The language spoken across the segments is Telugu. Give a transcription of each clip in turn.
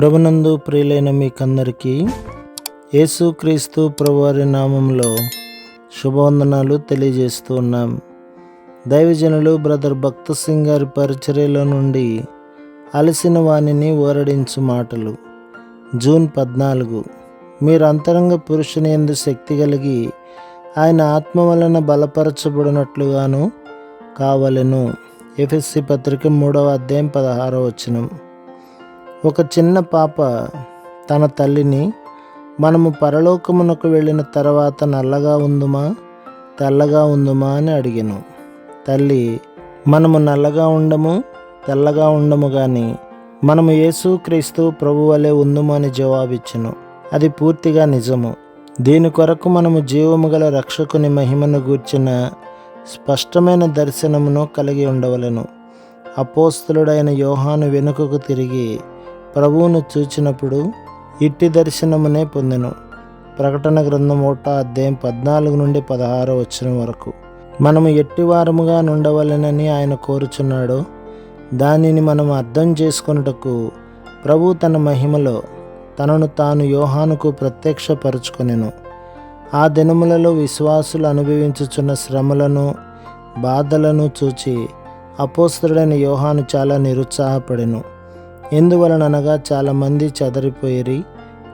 ప్రభునందు ప్రియులైన మీకందరికీ యేసుక్రీస్తు ప్రభువారి నామంలో శుభవందనాలు తెలియజేస్తూ ఉన్నాం. దైవజనులు బ్రదర్ భక్త సింగ్ గారి పరిచర్యలో నుండి అలసిన వాణిని ఓరడించు మాటలు. జూన్ పద్నాలుగు. మీరు అంతరంగ పురుషుని ఎందు శక్తి కలిగి ఆయన ఆత్మ వలన బలపరచబడినట్లుగాను కావలెను. ఎఫ్ఎస్సి పత్రిక మూడవ అధ్యాయం పదహారవ వచనం. ఒక చిన్న పాప తన తల్లిని మనము పరలోకమునకు వెళ్ళిన తర్వాత నల్లగా ఉందుమా? తెల్లగా ఉందుమా? అని అడిగాను. తల్లి మనము నల్లగా ఉండము తెల్లగా ఉండము కానీ మనము యేసుక్రీస్తు ప్రభు వలె ఉందుము అని జవాబిచ్చును. అది పూర్తిగా నిజము. దీని కొరకు మనము జీవము గల రక్షకుని మహిమను గూర్చిన స్పష్టమైన దర్శనమును కలిగి ఉండవలెను. అపోస్తులుడైన యోహాను వెనుకకు తిరిగి ప్రభువును చూచినప్పుడు ఇట్టి దర్శనమునే పొందెను. ప్రకటన గ్రంథం ఒకట అధ్యాయం పద్నాలుగు నుండి పదహారు వచ్చిన వరకు. మనము ఎట్టివారముగా నుండవలెనని ఆయన కోరుచున్నాడో దానిని మనం అర్థం చేసుకొనుటకు ప్రభు తన మహిమలో తనను తాను యోహానుకు ప్రత్యక్షపరుచుకొనెను. ఆ దినములలో విశ్వాసులు అనుభవించుచున్న శ్రమలను బాధలను చూచి అపోస్తుడైన యోహాను చాలా నిరుత్సాహపడెను. ఎందువలననగా చాలామంది చెదరిపోయిరి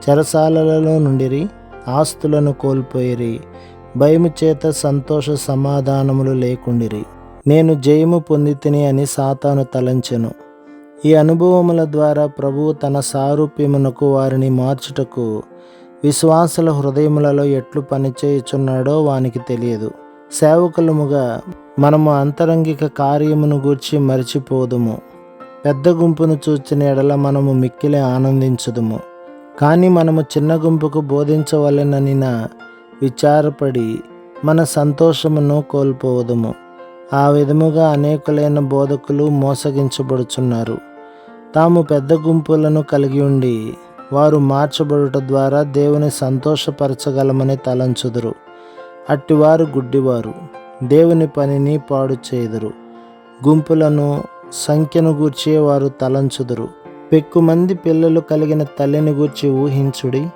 చెరసాలలో నుండిరి ఆస్తులను కోల్పోయిరి భయము చేత సంతోష సమాధానములు లేకుండిరి. నేను జయము పొందితిని అని సాతాను తలంచెను. ఈ అనుభవముల ద్వారా ప్రభువు తన సారూప్యమునకు వారిని మార్చుటకు విశ్వాసుల హృదయములలో ఎట్లు పనిచేయుచున్నాడో వానికి తెలియదు. సేవకులముగా మనము అంతరంగిక కార్యమును గూర్చి మరిచిపోదుము. పెద్ద గుంపును చూచిన ఎడల మనము మిక్కిలే ఆనందించుదుము. కానీ మనము చిన్న గుంపుకు బోధించవలెననిన విచారపడి మన సంతోషమును కోల్పోవదుము. ఆ విధముగా అనేకులైన బోధకులు మోసగించబడుచున్నారు. తాము పెద్ద గుంపులను కలిగి ఉండి వారు మార్చబడుట ద్వారా దేవుని సంతోషపరచగలమని తలంచుదురు. అట్టివారు గుడ్డివారు. దేవుని పనిని పాడు చేయుదురు గుంపులను సంఖ్యను గూర్చి వారు తలంచుదురు. పెక్కుమంది పిల్లలు కలిగిన తల్లిని గూర్చి ఊహించుడి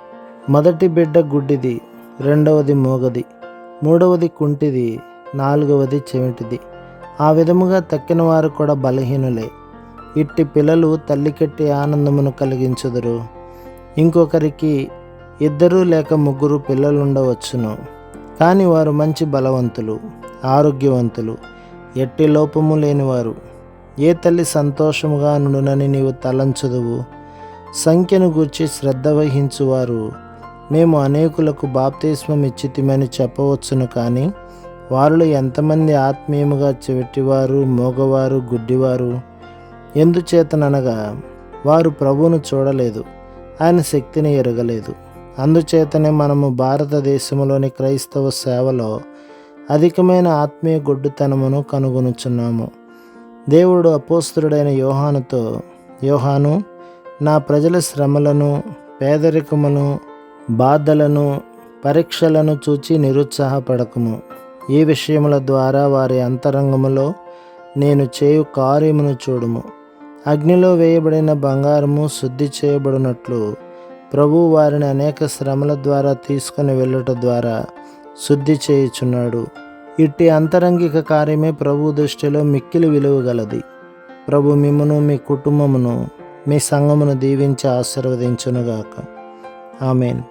మొదటి బిడ్డ గుడ్డిది రెండవది మూగది మూడవది కుంటిది నాలుగవది చెవిటిది. ఆ విధముగా తక్కిన వారు కూడా బలహీనులే. ఇట్టి పిల్లలు తల్లికెట్టి ఆనందమును కలిగించుదురు. ఇంకొకరికి ఇద్దరు లేక ముగ్గురు పిల్లలు ఉండవచ్చును కానీ వారు మంచి బలవంతులు ఆరోగ్యవంతులు ఎట్టి లోపము లేనివారు. ఏ తల్లి సంతోషముగా నుండునని నీవు తలంచదువు? సంఖ్యను గూర్చి శ్రద్ధ వహించువారు. మేము అనేకులకు బాప్తిస్మం ఇచ్చితిమని చెప్పవచ్చును కానీ వారిలో ఎంతమంది ఆత్మీయముగా చెవిటివారు మోగవారు గుడ్డివారు? ఎందుచేతననగా వారు ప్రభువును చూడలేదు ఆయన శక్తిని ఎరగలేదు. అందుచేతనే మనము భారతదేశంలోని క్రైస్తవ సేవలో అధికమైన ఆత్మీయ గొడ్డుతనమును కనుగొనుచున్నాము. దేవుడు అపోస్తుడైన యోహానుతో యోహాను నా ప్రజల శ్రమలను పేదరికమును బాధలను పరీక్షలను చూచి నిరుత్సాహపడకము. ఈ విషయముల ద్వారా వారి అంతరంగములో నేను చేయు కార్యమును చూడుము. అగ్నిలో వేయబడిన బంగారము శుద్ధి చేయబడినట్లు ప్రభు వారిని అనేక శ్రమల ద్వారా తీసుకుని వెళ్ళుట ద్వారా శుద్ధి చేయుచున్నాడు. ఇట్టి అంతరంగిక కార్యమే ప్రభు దృష్టిలో మిక్కిలి విలువగలది ప్రభు మిమ్మను మీ కుటుంబమును మీ సంఘమును దీవించి ఆశీర్వదించునుగాక. ఆమెన్.